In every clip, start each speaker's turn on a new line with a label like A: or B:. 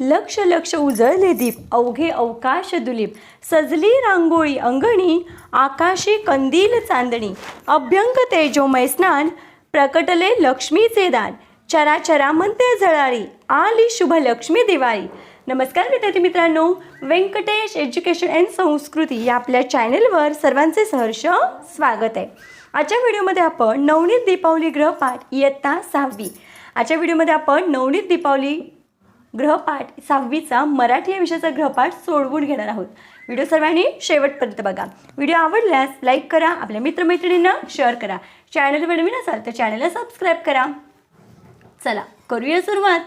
A: लक्ष लक्ष उजळले दीप अवघे अवकाश दुलीप. सजली रांगोळी अंगणी आकाशी कंदील चांदणी. अभ्यंग तेजोमय स्नान प्रकटले लक्ष्मीचे दान चराचरामध्ये झळाळी आली शुभ लक्ष्मी दिवाळी. नमस्कार विद्यार्थी मित्रांनो व्यंकटेश एज्युकेशन अँड संस्कृती या आपल्या चॅनेलवर सर्वांचे सहर्ष स्वागत आहे. आजच्या व्हिडिओमध्ये आपण नवनीत दीपावली ग्रहपाठ इयत्ता सहावी. आजच्या व्हिडिओमध्ये आपण नवनीत दीपावली ग्रहपाठ सहावीचा मराठी या विषयाचा ग्रहपाठ सोडवून घेणार आहोत. व्हिडिओ सर्वांनी शेवटपर्यंत बघा. व्हिडिओ आवडल्यास लाईक करा आपल्या मित्रमैत्रिणींना शेअर करा. चॅनलवर नवीन असाल तर चॅनलला सबस्क्राईब करा. चला करूया सुरुवात.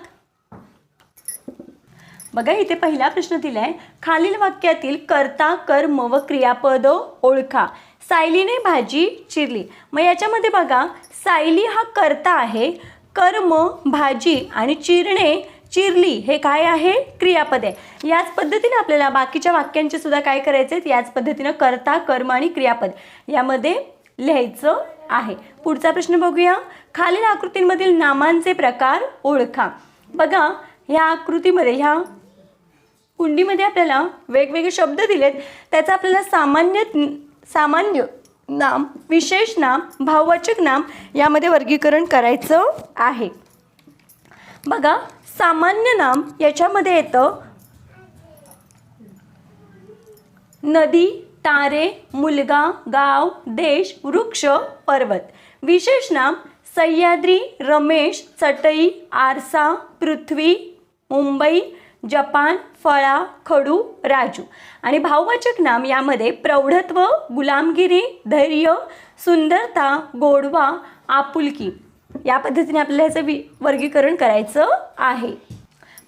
A: बघा इथे पहिला प्रश्न दिलाय. खालील वाक्यातील कर्ता कर्म व क्रियापद ओळखा. सायलीने भाजी चिरली. मग याच्यामध्ये बघा सायली हा कर्ता आहे. कर्म भाजी आणि चिरणे चिरली हे काय आहे? क्रियापद. आहे याच पद्धतीने आपल्याला बाकीच्या वाक्यांचे सुद्धा काय करायचे आहेत? याच पद्धतीनं कर्ता कर्म आणि क्रियापद यामध्ये लिहायचं आहे. पुढचा प्रश्न बघूया. खालील आकृतींमधील नामांचे प्रकार ओळखा. बघा ह्या आकृतीमध्ये ह्या कुंडीमध्ये आपल्याला वेगवेगळे शब्द दिलेत. त्याचा आपल्याला सामान्य सामान्य नाम विशेष नाम भाववाचक नाम यामध्ये वर्गीकरण करायचं आहे. बघा सामान्य नाम याच्यामध्ये येतं नदी तारे मुलगा गाव देश वृक्ष पर्वत. विशेष नाम सह्याद्री रमेश चटई आरसा पृथ्वी मुंबई जपान फळा खडू राजू. आणि भाववाचक नाम यामध्ये प्रौढत्व गुलामगिरी धैर्य सुंदरता गोडवा आपुलकी. या पद्धतीने आपल्याला ह्याचं वि वर्गीकरण करायचं आहे.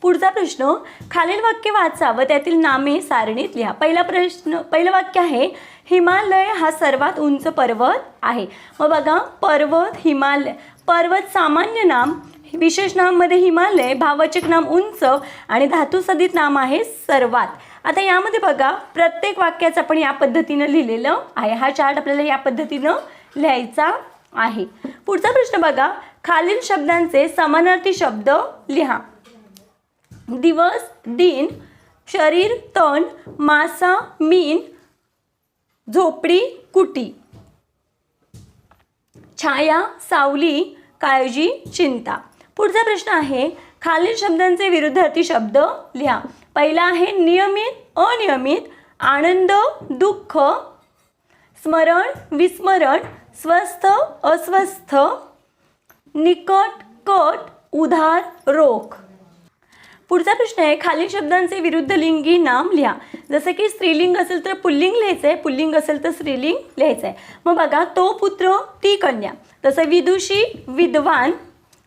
A: पुढचा प्रश्न खालील वाक्य वाचा व त्यातील नामे सारणीत लिहा. पहिला प्रश्न पहिलं वाक्य आहे हिमालय हा सर्वात उंच पर्वत आहे. मग बघा पर्वत हिमालय पर्वत सामान्य नाम विशेष नाममध्ये हिमालय भाववाचक नाम उंच आणि धातुसदित नाम आहे सर्वात. आता यामध्ये बघा प्रत्येक वाक्याचं आपण या पद्धतीनं लिहिलेलं आहे. हा चार्ट आपल्याला या पद्धतीनं लिहायचा आहे. पुढचा प्रश्न बघा खालील शब्दांचे समानार्थी शब्द लिहा. दिवस दिन शरीर तण मासा मीन झोपडी कुटी. छाया सावली काळजी चिंता. पुढचा प्रश्न आहे खालील शब्दांचे विरुद्धार्थी शब्द लिहा. पहिला आहे नियमित अनियमित आनंद दुःख स्मरण विस्मरण स्वस्थ अस्वस्थ निकट कट उधार रोख. पुढचा प्रश्न आहे खालील शब्दांचे विरुद्ध लिंगी नाम लिहा. जसं की स्त्रीलिंग असेल तर पुल्लिंग लिहायचं आहे पुल्लिंग असेल तर स्त्रीलिंग लिहायचं आहे मग बघा तो पुत्र ती कन्या. तसं विदुषी विद्वान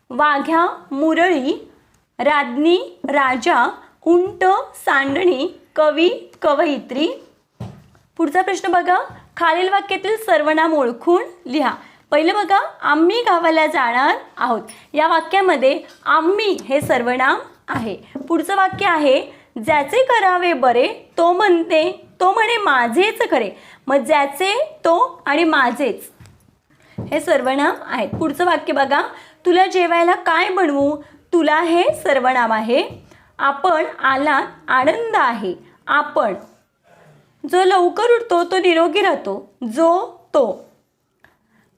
A: वाघ्या मुरळी राज्ञी राजा उंट सांडणी कवी कवयित्री. पुढचा प्रश्न बघा खालील वाक्यातील सर्वनाम ओळखून लिहा. पहिलं बघा आम्ही गावाला जाणार आहोत. या वाक्यामध्ये आम्ही हे सर्वनाम आहे. पुढचं वाक्य आहे ज्याचे करावे बरे तो म्हणते तो म्हणे माझेच खरे. मग ज्याचे तो आणि माझेच. हे सर्वनाम आहेत. पुढचं वाक्य बघा तुला जेवायला काय बनवू? तुला हे सर्वनाम आहे. आपण आलात आनंद आहे. आपण जो लवकर उठतो तो निरोगी राहतो. जो तो.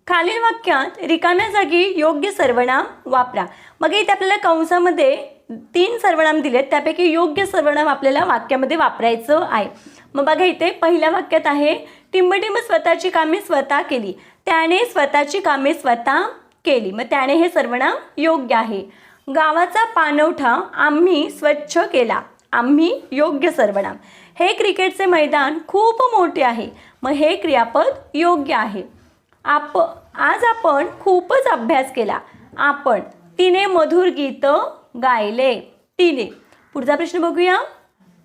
A: खालील वाक्यात रिकाम्या जागी योग्य सर्वनाम वापरा. मग इथे आपल्याला कंसामध्ये तीन सर्वनाम दिलेत त्यापैकी योग्य सर्वनाम आपल्याला वाक्यामध्ये वापरायचं आहे. मग बघा इथे पहिल्या वाक्यात आहे टिंबटिंब स्वतःची कामे स्वतः केली. त्याने स्वतःची कामे स्वतः केली. मग त्याने हे सर्वनाम योग्य आहे. गावाचा पाणवठा आम्ही स्वच्छ केला. आम्ही योग्य सर्वनाम. हे क्रिकेटचे मैदान खूप मोठे आहे. मग हे क्रियापद योग्य आहे. आप आज आपण खूपच अभ्यास केला. आपण तिने मधुर गीत गायले. तिने. पुढचा प्रश्न बघूया.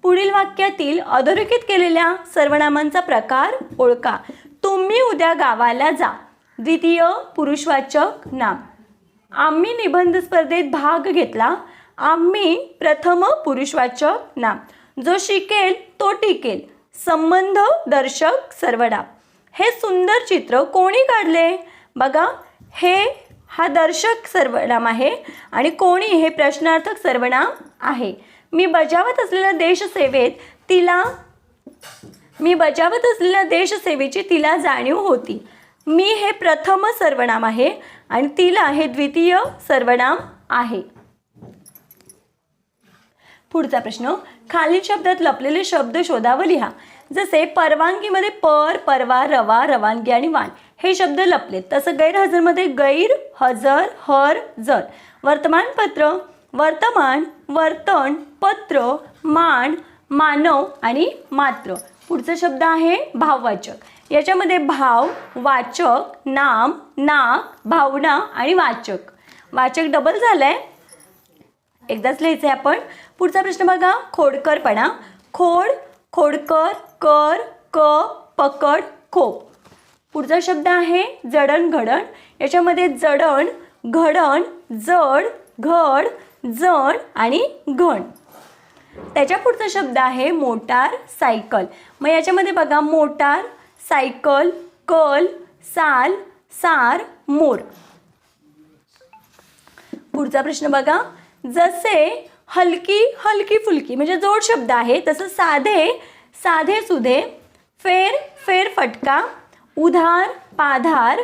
A: पुढील वाक्यातील अधोरेखित केलेल्या सर्वनामांचा प्रकार ओळखा. तुम्ही उद्या गावाला जा. द्वितीय पुरुषवाचक नाम. आम्ही निबंध स्पर्धेत भाग घेतला. आम्ही प्रथम पुरुषवाचक नाम. जो शिकेल तो टिकेल. संबंध दर्शक सर्वनाम. हे सुंदर चित्र कोणी काढले? बघा हे हा दर्शक सर्वनाम आहे आणि कोणी हे प्रश्नार्थक सर्वनाम आहे. मी बजावत असलेल्या देशसेवेत तिला मी बजावत असलेल्या देशसेवेची तिला जाणीव होती. मी हे प्रथम सर्वनाम आहे आणि तिला हे द्वितीय सर्वनाम आहे. पुढचा प्रश्न खालील शब्दात लपलेले शब्द शोधा व लिहा. जसे परवानगीमध्ये पर परवा रवा रवानगी आणि वाण हे शब्द लपलेत. तसं गैरहजरमध्ये गैर हजर हर जर. वर्तमानपत्र वर्तमान वर्तन पत्र मान मानव आणि मात्र. पुढचा शब्द आहे भाववाचक. याच्यामध्ये भाव वाचक नाम नाक भावना आणि वाचक. वाचक डबल झालंय. एकदाच लिहायचं आहे आपण. पुढचा प्रश्न बघा खोडकरपणा. खोड खोडकर कर क पकड खोप पुढचा शब्द आहे जडणघडण याच्यामध्ये जडण घडण जड घड जण आणि घण. त्याच्या पुढचा शब्द आहे मोटार सायकल. मग याच्यामध्ये बघा मोटार सायकल कल साल सार मोर. पुढचा प्रश्न बघा जसे हलकी हलकी फुलकी म्हणजे जोड शब्द आहे तसं साधे साधे सुधे फेर फेर फटका उधार पाधार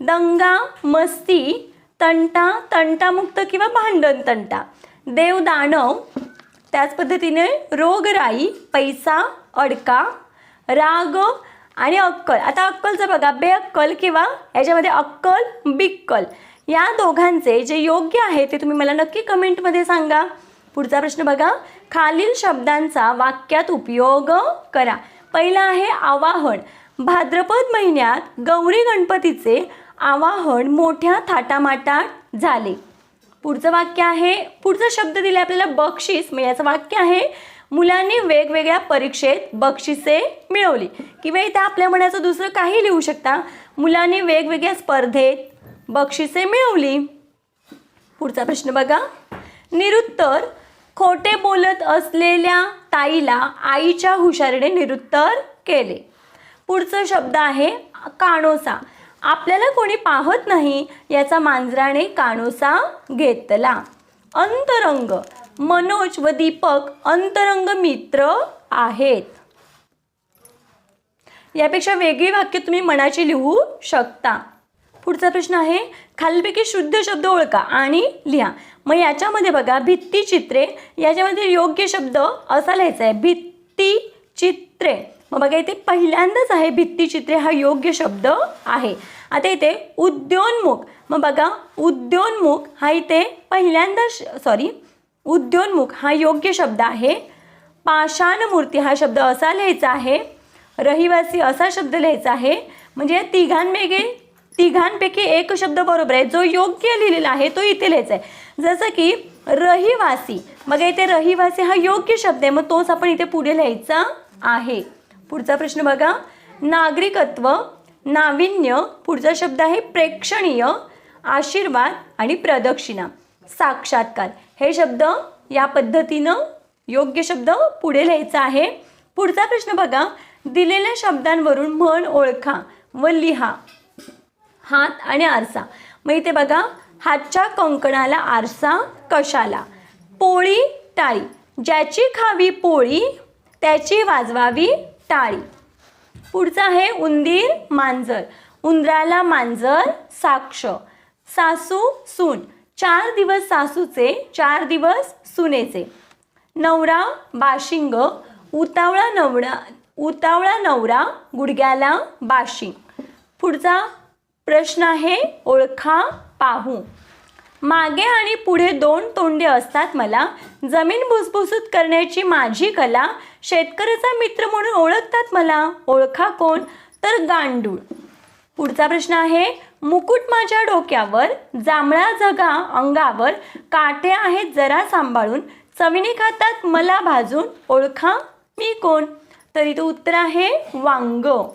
A: दंगा मस्ती तंटा तंटामुक्त किंवा भांडण तंटा. देव दानव त्याच पद्धतीने रोगराई पैसा अडका राग आणि अक्कल. आता अक्कलचं बघा बेअक्कल किंवा याच्यामध्ये अक्कल बिक्कल. या दोघांचे जे योग्य आहे ते तुम्ही मला नक्की कमेंटमध्ये सांगा. पुढचा प्रश्न बघा. खालील शब्दांचा वाक्यात उपयोग करा. पहिला आहे आवाहन. भाद्रपद महिन्यात गौरी गणपतीचे आवाहन मोठ्या थाटामाटात झाले. पुढचं वाक्य आहे. पुढचा शब्द दिले आपल्याला बक्षीस. म्हणजे याचं वाक्य आहे मुलांनी वेगवेगळ्या परीक्षेत बक्षिसे मिळवली. किंवा इथे आपल्या मनाचं दुसरं काही लिहू शकता मुलांनी वेगवेगळ्या स्पर्धेत बक्षिसे मिळवली. पुढचा प्रश्न बघा. निरुत्तर खोटे बोलत असलेल्या ताईला आईच्या हुशारीने निरुत्तर केले. पुढचा शब्द आहे काणोसा. आपल्याला कोणी पाहत नाही याचा मांजराने काणोसा घेतला. अंतरंग. मनोज व दीपक अंतरंग मित्र आहेत. यापेक्षा वेगळी वाक्य तुम्ही मनाची लिहू शकता. पुढचा प्रश्न आहे खालीलपैकी शुद्ध शब्द ओळखा आणि लिहा. मग याच्यामध्ये बघा भित्तीचित्रे याच्यामध्ये योग्य शब्द असा लिहायचा आहे भित्तीचित्रे मग बघा इथे पहिल्यांदाच आहे भित्तीचित्रे हा योग्य शब्द आहे. आता इथे उद्योन्मुख. मग बघा उद्योन्मुख हा इथे पहिल्यांदा सॉरी उद्योन्मुख हा योग्य शब्द आहे. पाषाणमूर्ती हा शब्द असा लिहायचा आहे. रहिवासी असा शब्द लिहायचा आहे. म्हणजे या तिघांपैकी तिघांपैकी एक शब्द बरोबर आहे. जो योग्य लिहिलेला आहे तो इथे लिहायचा आहे. जसं की रहिवासी. मग इथे रहिवासी हा योग्य शब्द आहे. मग तोच आपण इथे पुढे लिहायचा आहे. पुढचा प्रश्न बघा. नागरिकत्व नाविन्य. पुढचा शब्द आहे प्रेक्षणीय आशीर्वाद आणि प्रदक्षिणा. साक्षात्कार. हे शब्द या पद्धतीनं योग्य शब्द पुढे लिहायचा आहे. पुढचा प्रश्न बघा. दिलेल्या शब्दांवरून म्हण ओळखा व लिहा. हात आणि आरसा. मग इथे बघा हातच्या कंकणाला आरसा कशाला? पोळी टाळी. ज्याची खावी पोळी त्याची वाजवावी टाळी. पुढचं आहे उंदीर मांजर. उंदराला मांजर साक्ष. सासू सून. चार दिवस सासूचे चार दिवस सुनेचे. नवरा बाशिंग. उतावळा नवरा उतावळा नवरा गुडघ्याला बाशिंग. पुढचा प्रश्न आहे ओळखा पाहू. मागे आणि पुढे दोन तोंडे असतात मला. जमीन भुसभुसूत करण्याची माझी कला शेतकऱ्याचा मित्र म्हणून ओळखतात मला. ओळखा कोण? तर गांडूळ. पुढचा प्रश्न आहे मुकुट माझ्या डोक्यावर जांभळा जगा अंगावर काटे आहेत जरा सांभाळून चवीने खातात मला भाजून ओळखा मी कोण? तरी तो उत्तर आहे वांग.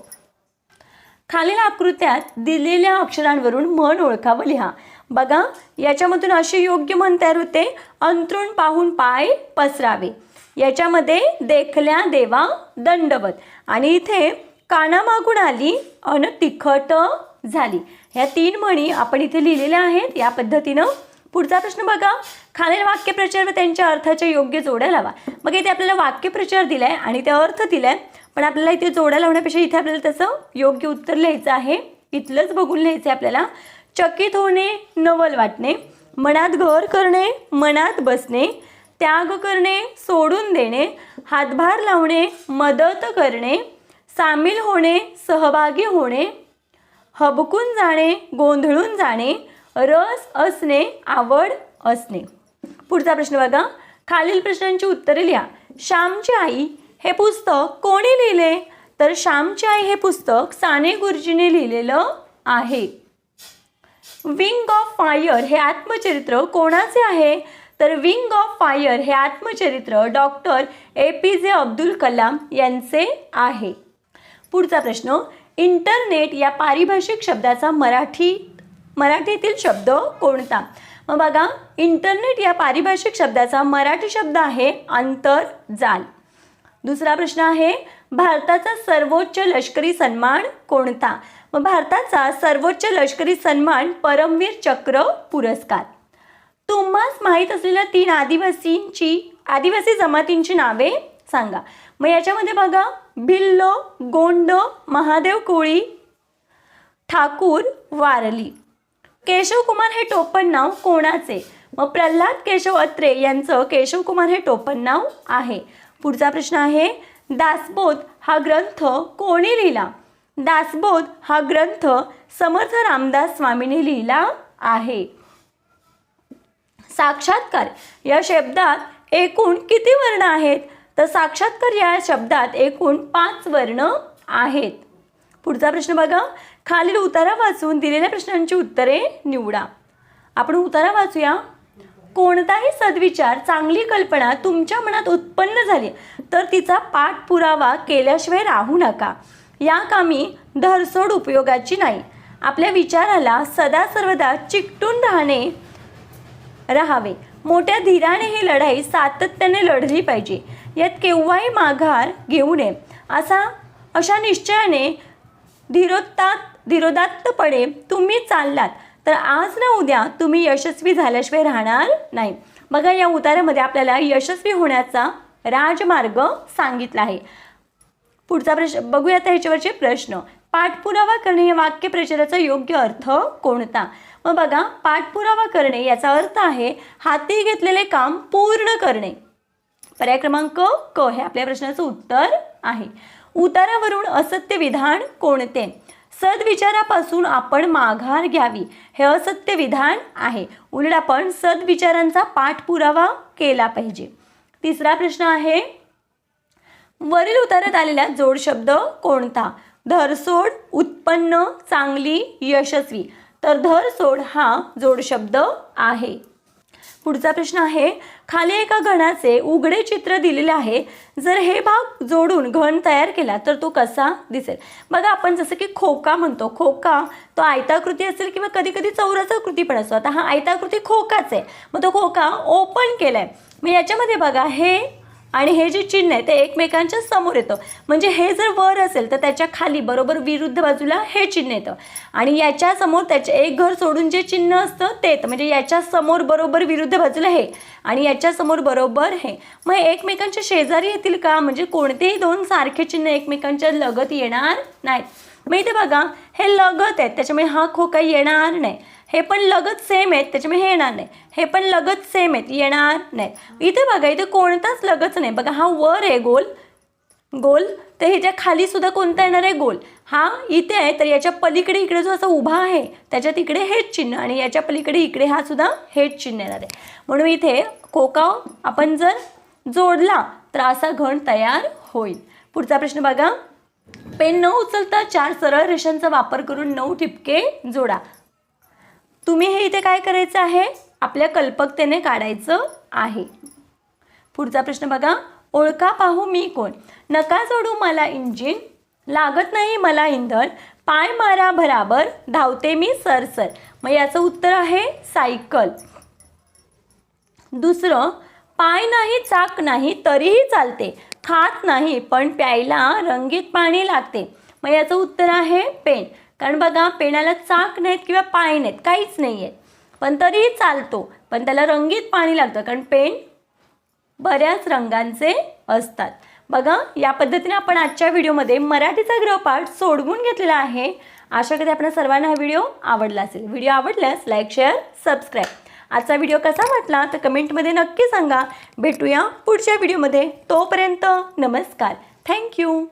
A: खालील आकृत्यात दिलेल्या अक्षरांवरून म्हण ओळखा व लिहा. बघा याच्यामधून अशी योग्य म्हण तयार होते अंतरुण पाहून पाय पसरावे. याच्यामध्ये देखल्या देवा दंडवत. आणि इथे कानामागून आली अन तिखट झाली. ह्या तीन म्हणी आपण इथे लिहिलेल्या आहेत या पद्धतीनं. पुढचा प्रश्न बघा. खालील वाक्यप्रचार व त्यांच्या अर्थाच्या योग्य जोड्या लावा. मग इथे आपल्याला वाक्यप्रचार दिलाय आणि ते अर्थ दिलाय. पण आपल्याला इथे जोड्या लावण्यापेक्षा इथे आपल्याला त्याचं योग्य उत्तर लिहायचं आहे. इथलंच बघून लिहायचं आहे आपल्याला. चकित होणे नवल वाटणे. मनात घर करणे मनात बसणे. त्याग करणे सोडून देणे. हातभार लावणे मदत करणे. सामील होणे सहभागी होणे. हबकून जाणे गोंधळून जाणे. रस असणे आवड असणे. पुढचा प्रश्न बघा. खालील प्रश्नांची उत्तरे लिहा. श्यामची आई हे पुस्तक कोणी लिहिले? तर श्यामची आई हे पुस्तक साने गुरुजीने लिहिलेलं आहे. विंग ऑफ फायर हे आत्मचरित्र कोणाचे आहे? तर विंग ऑफ फायर हे आत्मचरित्र डॉक्टर ए पी जे अब्दुल कलाम यांचे आहे. पुढचा प्रश्न इंटरनेट या पारिभाषिक शब्दाचा मराठी मराठीतील शब्द कोणता? मग बघा इंटरनेट या पारिभाषिक शब्दाचा मराठी शब्द आहे आंतरजाल दुसरा प्रश्न आहे भारताचा सर्वोच्च लष्करी सन्मान कोणता? मग भारताचा सर्वोच्च लष्करी सन्मान परमवीर चक्र पुरस्कार. तुम्हास माहीत असलेल्या तीन आदिवासींची आदिवासी जमातींची नावे सांगा. मग याच्यामध्ये बघा भिल्लो गोंड महादेव कोळी ठाकूर वारली. केशवकुमार हे टोपण नाव कोणाचे? मग प्रल्हाद केशव अत्रे यांचं केशवकुमार हे टोपण नाव आहे. पुढचा प्रश्न आहे दासबोध हा ग्रंथ कोणी लिहिला? दासबोध हा ग्रंथ समर्थ रामदास स्वामींनी लिहिला आहे. साक्षात्कार या शब्दात एकूण किती वर्ण आहेत? तर साक्षात्कार या शब्दात एकूण पाच वर्ण आहेत. पुढचा प्रश्न बघा. खालील उतारा वाचून दिलेल्या प्रश्नांची उत्तरे निवडा. आपण उतारा वाचूया. कोणताही सद्विचार चांगली कल्पना तुमच्या मनात उत्पन्न झाली तर तिचा पाठपुरावा केल्याशिवाय राहू नका. या कामी धरसोड उपयोगाची नाही. आपल्या विचाराला सदा सर्वदा चिकटून राहणे राहावे. मोठ्या धीराने ही लढाई सातत्याने लढली पाहिजे. यात केव्हाही माघार घेऊ नये. असा अशा निश्चयाने धीरोत्तात धीरोदात्तपणे तुम्ही चाललात. तर आज ना उद्या तुम्ही यशस्वी झाल्याशिवाय राहणार नाही. बघा या उतारामध्ये आपल्याला यशस्वी होण्याचा राजमार्ग सांगितला आहे. पुढचा प्रश्न बघूया आता ह्याच्यावरचे प्रश्न. पाठपुरावा करणे या वाक्य प्रचाराचा योग्य अर्थ कोणता? मग बघा पाठपुरावा करणे याचा अर्थ आहे हाती घेतलेले काम पूर्ण करणे. पर्याय क्रमांक क हे आपल्या प्रश्नाचं उत्तर आहे. उतारावरून असत्य विधान कोणते? सद्विचारापासून आपण माघार घ्यावी. हे असत्य विधान आहे. उलट आपण सद्विचारांचा पाठपुरावा केला पाहिजे. तिसरा प्रश्न आहे वरील उतारात आलेला जोड शब्द कोणता? धरसोड उत्पन्न चांगली यशस्वी. तर धरसोड हा जोड शब्द आहे. पुढचा प्रश्न आहे खाली एका घणाचे उघडे चित्र दिलेले आहे. जर हे भाग जोडून घन तयार केला तर तो कसा दिसेल? बघा आपण जसं की खोका म्हणतो खोका तो आयताकृती असेल किंवा कधी कधी चौरसाकृती पण असतो. आता हा आयताकृती खोकाच आहे. मग तो खोका ओपन केलाय. मग याच्यामध्ये बघा हे आणि हे जे चिन्ह आहे ते एकमेकांच्या समोर येतं. म्हणजे हे जर वर असेल तर त्याच्याखाली बरोबर विरुद्ध बाजूला हे चिन्ह येतं. आणि याच्या समोर त्याचे एक घर सोडून जे चिन्ह असतं ते येतं. म्हणजे याच्या समोर बरोबर विरुद्ध बाजूला हे आणि याच्या समोर बरोबर हे. मग एकमेकांच्या शेजारी येतील का? म्हणजे कोणतेही दोन सारखे चिन्ह एकमेकांच्या लगत येणार नाहीत. मग इथे बघा हे लगत आहेत. त्याच्यामुळे हा खोका येणार नाही. हे पण लगत सेम आहेत त्याच्यामुळे हे येणार नाही. हे पण लगत सेम आहेत येणार नाही. इथे बघा इथे कोणताच लगच नाही. बघा हा वर आहे गोल. गोल तर ह्याच्या खाली सुद्धा कोणता येणार आहे? गोल. हा इथे आहे तर याच्या पलीकडे इकडे जो असा उभा आहे त्याच्या तिकडे हेच चिन्ह आणि याच्या पलीकडे इकडे हा सुद्धा हेच चिन्ह येणार आहे. म्हणून इथे कोका आपण जर जोडला तर असा घण तयार होईल. पुढचा प्रश्न बघा. पेन न उचलता चार सरळ रेषांचा वापर करून नऊ ठिपके जोडा. तुम्ही हे इथे काय करायचं आहे? आपल्या कल्पकतेने काढायचं आहे. पुढचा प्रश्न बघा ओळखा पाहू मी कोण? नका जोडू मला इंजिन. लागत नाही मला इंधन. पाय मारा भराबर धावते मी सरसर. मग याचं उत्तर आहे सायकल. दुसरं पाय नाही चाक नाही तरीही चालते. खात नाही पण प्यायला रंगीत पाणी लागते. मग याचं उत्तर आहे पेन. कारण बघा पेनाला चाक नाहीत किंवा पाय नाहीत काहीच नाही आहेत पण तरीही चालतो पण त्याला रंगीत पाणी लागतं कारण पेन बऱ्याच रंगांचे असतात. बघा या पद्धतीने आपण आजच्या व्हिडिओमध्ये मराठीचा गृहपाठ सोडवून घेतलेला आहे. आशा करते आपल्या सर्वांना हा व्हिडिओ आवडला असेल. व्हिडिओ आवडल्यास लाईक शेअर सबस्क्राईब. आजचा व्हिडिओ कसा वाटला तर कमेंटमध्ये नक्की सांगा. भेटूया पुढच्या व्हिडिओमध्ये. तोपर्यंत नमस्कार. थँक्यू.